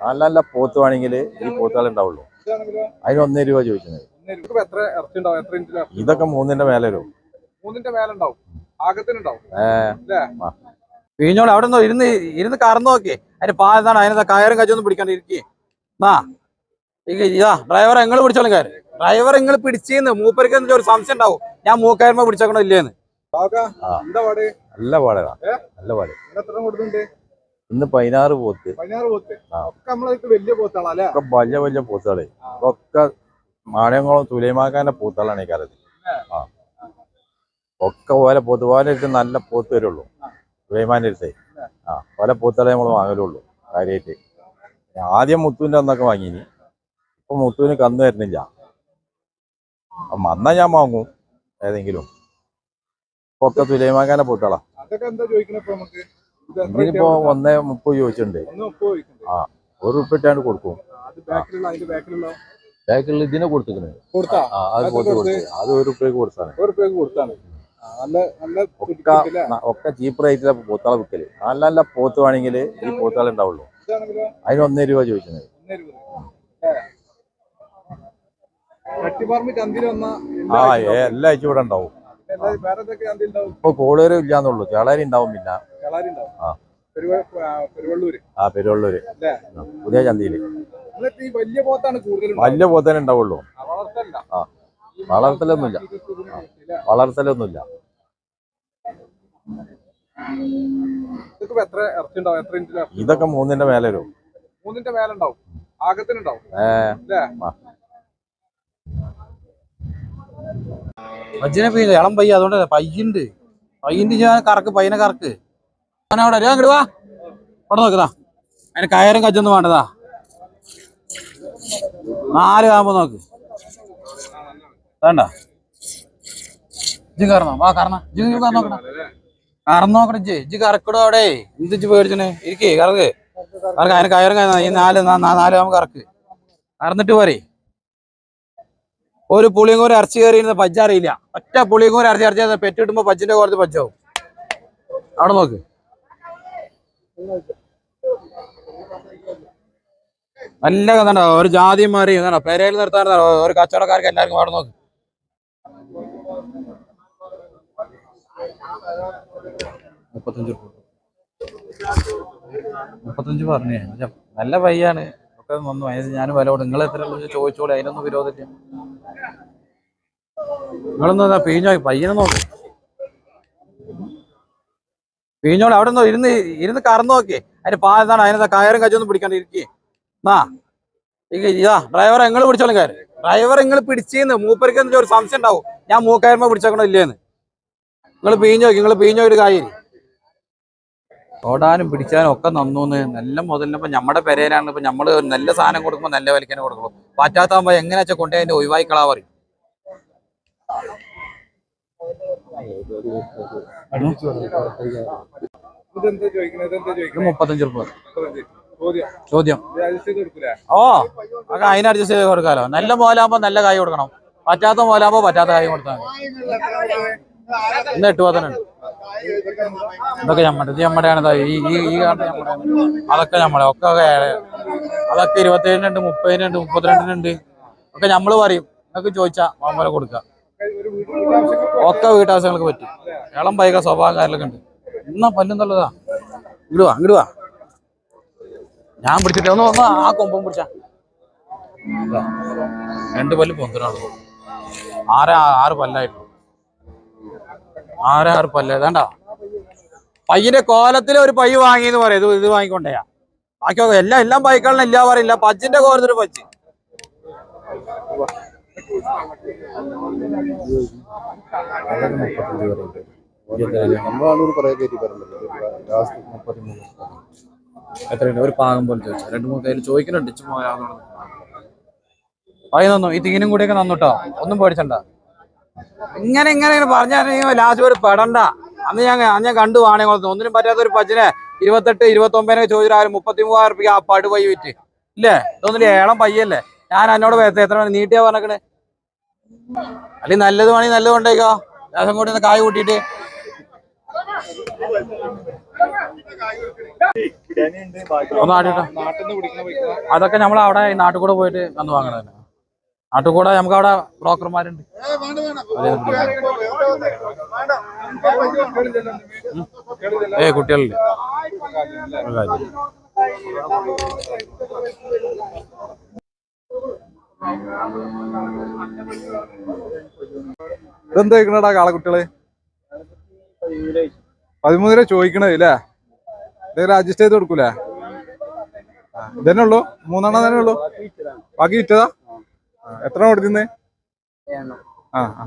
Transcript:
നല്ല നല്ല പോത്ത് വേണമെങ്കിൽ ഈ പോത്തുകൾ ഉണ്ടാവുള്ളൂ. അതിന് ഒന്നേ രൂപ ചോദിക്കുന്നത്. ഇതൊക്കെ മൂന്നിന്റെ മേലെ വരും. മൂന്നിന്റെ മേലെ ഉണ്ടാവും. അവിടെ നിന്ന്? ഇരുന്ന് ഇരുന്ന് കറന്നു നോക്കി. അതിന് പാ അതിനെ അതിനകത്ത് കയറും കച്ചൊന്നും പിടിക്കാണ്ട് ഇരിക്കേ. ആ ഇതാ ഡ്രൈവർ നിങ്ങൾ പിടിച്ചോളും കയറി. ഡ്രൈവർ നിങ്ങൾ പിടിച്ചേന്ന്. മൂപ്പരിക്ക് ഒരു സംശയം ഉണ്ടാവും. ഞാൻ മൂക്കായ്മ പിടിച്ചേക്കണോ ഇല്ലേന്ന്. നല്ല പാടേ? നല്ല പാടേ. ഇന്ന് പതിനാറ് പോത്ത്. ഒക്കെ വലിയ വലിയ പോത്തുകളെ. ഒക്കെ മാണയങ്ങളും തുലയമാക്കാന്റെ പോത്തുകളാണ് ഈ കാലത്ത്. ആ. ഒക്കെ ഓല പോത്ത് പോലെ അടുത്ത് നല്ല പോത്ത് വരുള്ളൂ. സുലൈമാന്റെ അടുത്തേ. ആ. ഓല പോത്തുകളെ നമ്മൾ വാങ്ങലുള്ളൂ കാര്യമായിട്ട് ആദ്യം മുത്തുവിന്റെ അന്നൊക്കെ വാങ്ങിനി. ഇപ്പൊ മുത്തുവിന് കന്ന് വരുന്നില്ല അപ്പൊ അന്നാ ഞാൻ വാങ്ങും ഏതെങ്കിലും. ഒക്കെ തുലയമാക്കാന്റെ പോത്തുകളാ. അതൊക്കെ എന്താ ചോദിക്കണ നമുക്ക്? ഇതിനിപ്പോ ഒന്നേ മുപ്പത് ചോദിച്ചിട്ടുണ്ട്. ആ. ഒരു ഉപ്പിട്ടാണ് കൊടുക്കും. ബാക്കിൽ ഇതിനെ കൊടുത്തിരിക്കുന്നത്. കൊടുത്താ? ആ അത് കൊടുത്ത് അത് ഒരു ഉപ്പേക്ക് കൊടുത്താണ്. ഒക്കെ ഒക്കെ ചീപ്പ് റേറ്റിലെ പോത്താള വിൽക്കൽ. നല്ല നല്ല പോത്ത് വേണമെങ്കിൽ ഈ പോത്താളെ ഉണ്ടാവുള്ളൂ. അതിന് ഒന്നേ രൂപ ചോദിക്കുന്നത്. ആ എല്ലാ ആഴ്ച ഇവിടെ ഉണ്ടാവും? ഇപ്പൊ കോളേരും ഇല്ലാന്നുള്ളൂ. ചേളാരി ഉണ്ടാവും പിന്നെ. ആ. ആ, പെരുവള്ളൂര്. പുതിയ ചന്തയിൽ. വലിയ പോത്തന്നെ ഉണ്ടാവുള്ളൂ. ആ. വളർത്തലൊന്നുമില്ല. വളർത്തലൊന്നുമില്ല. ഇതൊക്കെ മൂന്നിന്റെ മേലെ വരും. മൂന്നിന്റെ മേലെ ഉണ്ടാവും ആകത്തിനുണ്ടാവും മജ്ജിനെ ഇളം പയ്യ അതുകൊണ്ട് പയ്യുണ്ട്. പയ്യന്റെ ഞാൻ കറക്ക് പയ്യനെ കറക്ക്. അവിടെ അറിയാം അങ്ങോട്ട് വാ. അവിടെ നോക്കതാ അതിന് കയറും കജ്ജൊന്നും വേണ്ടതാ. നാല് കാമ്പ് നോക്ക്. വേണ്ട. ഇജ്ജ് കറന്നോ. വാ കറന്ന. ഇജ്ജ് കറന്നോക്കണ കറന്നോക്കണ ഇജ്ജ്. ഇജ്ജ് കറക്കടോ അവിടെ. എന്ത് ഇജ്ജ് പേടിച്ചനെ ഇരിക്കേ കറക്ക്. കറക്ക അതിന് കയറും ഈ നാല് നാല് കാമ്പ് കറക്ക്. കറന്നിട്ട് പോരെ. ഒരു പുളിയും കൂടെ ഇറച്ചി കയറിയിരുന്ന പജ്ജ അറിയില്ല. ഒറ്റ പുളിയും കൂടെ ഇറച്ചി ഇറച്ചി പെറ്റിടുമ്പോ പജ്ജിന്റെ കുറച്ച് പജ്ജാവും. അവിടെ നോക്ക്. നല്ല കഥണ്ട ഒരു ജാതിമാരി എന്താണ് പെരയിൽ നിർത്താൻ ഒരു കച്ചവടക്കാർക്ക് എല്ലാവർക്കും അവിടെ നോക്ക്. മുപ്പത്തഞ്ച് മുപ്പത്തഞ്ച് പറഞ്ഞേ. നല്ല പയ്യാണ്. ഒക്കെ വന്നു. അതിന് ഞാൻ വില കൊടുക്കും നിങ്ങൾ എത്ര ചോദിച്ചോളൂ. അതിനൊന്നും വിരോധമില്ല. നിങ്ങളൊന്നും പീഞ്ഞോ? പയ്യനെ നോക്ക്. പീഞ്ഞോളെ അവിടെ നിന്ന് ഇരുന്ന് ഇരുന്ന് കറന്നു നോക്കി. അതിന്റെ പാലാണ് അതിനകത്ത് കയറും കച്ചൊന്നും പിടിക്കാണ്ട് ഇരിക്കേ. ആ ഇതാ ഡ്രൈവർ നിങ്ങൾ പിടിച്ചോളും കയറി. ഡ്രൈവർ നിങ്ങൾ പിടിച്ചേന്ന്. മൂപ്പരിക്ക് എന്തെങ്കിലും ഒരു സംശയം ഉണ്ടാവും. ഞാൻ മൂക്കയർമ്മ പിടിച്ചേക്കണോ ഇല്ലേന്ന്. നിങ്ങൾ പീഞ്ഞു നോക്കി നിങ്ങൾ പീഞ്ഞു ഒരു കാര്യം. ഓടാനും പിടിച്ചാനും ഒക്കെ നന്നൂന്ന്. നല്ല മുതലിനിപ്പോ നമ്മുടെ പെരയിലാണ് ഇപ്പൊ നമ്മൾ നല്ല സാധനം കൊടുക്കുമ്പോ നല്ല വലിക്കാനും കൊടുക്കുള്ളൂ. പറ്റാത്താകുമ്പോ എങ്ങനെ വെച്ചാൽ കൊണ്ടുപോയി അതിന്റെ ഒഴിവായിക്കളാ പറയും ഇതെന്താ ചോദിക്കണത് ഇതെന്താ ഇത് ചോദിക്കണത് അതിന് അഡ്ജസ്റ്റ് ചെയ്ത് കൊടുക്കാലോ. നല്ല മോലാകുമ്പോ നല്ല കായ് കൊടുക്കണം. പറ്റാത്ത മോലാകുമ്പോ പറ്റാത്ത കായ് കൊടുത്താൽ ഇന്ന് എട്ട് പത്തനുണ്ട് ഇതൊക്കെ ഞമ്മടെ ഇത് ഞമ്മടെയാണ് ഈ കാരണം അതൊക്കെ ഞമ്മടെ ഒക്കെ. അതൊക്കെ ഇരുപത്തേഴിനുണ്ട് മുപ്പതിനുണ്ട് മുപ്പത്തിരണ്ടിനുണ്ട് ഒക്കെ ഞമ്മൾ പറയും. എന്നൊക്കെ ചോദിച്ചാ മാമ്പോലെ കൊടുക്കാം. ഒക്കെ വീട്ടാവശ്യങ്ങൾക്ക് പറ്റും. ഇളം പൈക സ്വഭാവം കാര്യങ്ങളൊക്കെ ഉണ്ട്. എന്നാ പല്ലുന്നുള്ളതാ ഇടുവാ ഇങ്ങട് വാ ഇങ്ങട് വാ. ഞാൻ പിടിച്ചിട്ട് ഒന്ന് ആ കൊമ്പം പിടിച്ചാ. രണ്ട് പല്ല് പൊന്തനാണ് ആറ് ആറ് പല്ലായിട്ടു ആറ് ആറ് പല്ല്? ഏതാണ്ടാ പയ്യന്റെ കോലത്തിൽ ഒരു പയ്യ വാങ്ങിയെന്ന് പറയാം. ഇത് ഇത് വാങ്ങിക്കൊണ്ടേയാ ബാക്കിയൊക്കെ എല്ലാം എല്ലാം പൈക്കളിനും ഇല്ല പറയില്ല. പച്ചിന്റെ കോലത്തിൽ പജ്ജ് നമ്മളാണ് കുറെ കയറ്റി പറഞ്ഞത് ലാസ്റ്റ് എത്രയുണ്ട്? ഒരു പാകം പോലെ രണ്ട് മൂന്ന് കയ്യിൽ ചോദിക്കുന്നുണ്ട്. ഇച്ചു പോയാന്ന് ഈ തീനും കൂടിയൊക്കെ നന്നുട്ടോ ഒന്നും പേടിച്ചണ്ട. ഇങ്ങനെ ഇങ്ങനെ ഇങ്ങനെ പറഞ്ഞാൽ ലാസ്റ്റ് ഒരു പെടണ്ട. അന്ന് ഞാൻ ഞാൻ കണ്ടു കൊടുത്തു ഒന്നിനും പറ്റാത്ത ഒരു പച്ചിനെ ഇരുപത്തെട്ട് ഇരുപത്തൊമ്പതിനൊക്കെ ചോദിച്ചാൽ ആരും മുപ്പത്തി മൂവായിരം റുപ്യ ആ പടു പൈ വിറ്റ്. ഇല്ലേ? ഇതൊന്നും ഏളം പയ്യല്ലേ? ഞാൻ എന്നോട് എത്ര നീട്ടിയാ പറഞ്ഞേ അല്ലെങ്കിൽ നല്ലത് വേണമെങ്കിൽ നല്ലത് കൊണ്ടേക്കോ. കൂടി ഒന്ന് കായ് പൈസ അതൊക്കെ നമ്മൾ അവിടെ നാട്ടിൽ കൂടെ പോയിട്ട് വന്ന് വാങ്ങണ നാട്ടിൽ കൂടെ നമുക്ക് അവിടെ ബ്രോക്കർമാരുണ്ട്. ഏ കുട്ടികളില്ല ഇതെന്താ കഴിക്കണടാ കാളക്കുട്ടികൾ? പതിമൂന്ന് രൂപ ചോദിക്കണേ അല്ലേ ഇതെങ്കിലും അഡ്ജസ്റ്റ് ചെയ്ത് കൊടുക്കൂലേ? ഇതന്നെ ഉള്ളു? മൂന്നെണ്ണം തന്നെ ഉള്ളു? ബാക്കി വിറ്റതാ എത്ര കൊടുക്കുന്നേ ആ ആ.